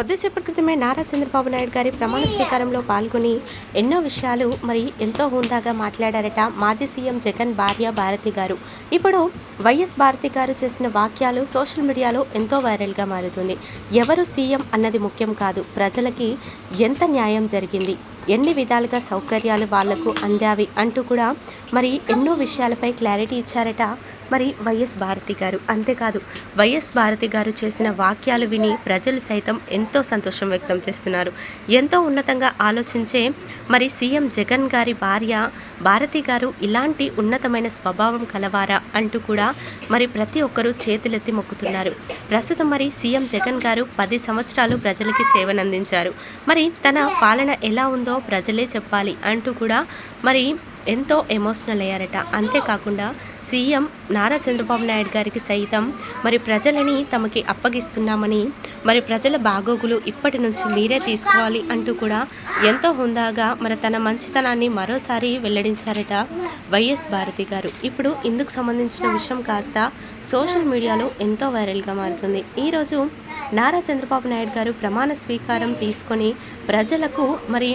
కొద్దిసేపటి క్రితమే నారా చంద్రబాబు నాయుడు గారి ప్రమాణ స్వీకారంలో పాల్గొని ఎన్నో విషయాలు మరి ఎంతో హుందాగా మాట్లాడారట మాజీ సీఎం జగన్ భార్య భారతి గారు. ఇప్పుడు వైఎస్ భారతి గారు చేసిన వాక్యాలు సోషల్ మీడియాలో ఎంతో వైరల్గా మారుతుంది. ఎవరు సీఎం అన్నది ముఖ్యం కాదు. ప్రజలకి ఎంత న్యాయం జరిగింది? ఎన్ని విధాలుగా సౌకర్యాలు వాళ్ళకు అందావి అంటూ కూడా మరి ఎన్నో విషయాలపై క్లారిటీ ఇచ్చారట మరి వైఎస్ భారతి గారు. అంతేకాదు వైఎస్ భారతి గారు చేసిన వాక్యాలు విని ప్రజలు సైతం ఎంతో సంతోషం వ్యక్తం చేస్తున్నారు. ఎంతో ఉన్నతంగా ఆలోచించే మరి సీఎం జగన్ గారి భార్య భారతి గారు ఇలాంటి ఉన్నతమైన స్వభావం కలవారా అంటూ కూడా మరి ప్రతి ఒక్కరూ చేతులెత్తి మొక్కుతున్నారు. ప్రస్తుతం మరి సీఎం జగన్ గారు పది సంవత్సరాలు ప్రజలకి సేవనందించారు. మరి తన పాలన ఎలా ఉందో ప్రజలే చెప్పాలి అంటూ కూడా మరి ఎంతో ఎమోషనల్ అయ్యారట. అంతేకాకుండా సీఎం నారా చంద్రబాబు నాయుడు గారికి సైతం మరి ప్రజలని తమకి అప్పగిస్తున్నామని మరి ప్రజల బాగోగులు ఇప్పటి నుంచి మీరే తీసుకోవాలి అంటూ కూడా ఎంతో హుందాగా మరి తన మంచితనాన్ని మరోసారి వెల్లడించారట వైఎస్ భారతి గారు. ఇప్పుడు ఇందుకు సంబంధించిన విషయం కాస్త సోషల్ మీడియాలో ఎంతో వైరల్గా మారుతుంది. ఈరోజు నారా చంద్రబాబు నాయుడు గారు ప్రమాణ స్వీకారం తీసుకొని ప్రజలకు మరి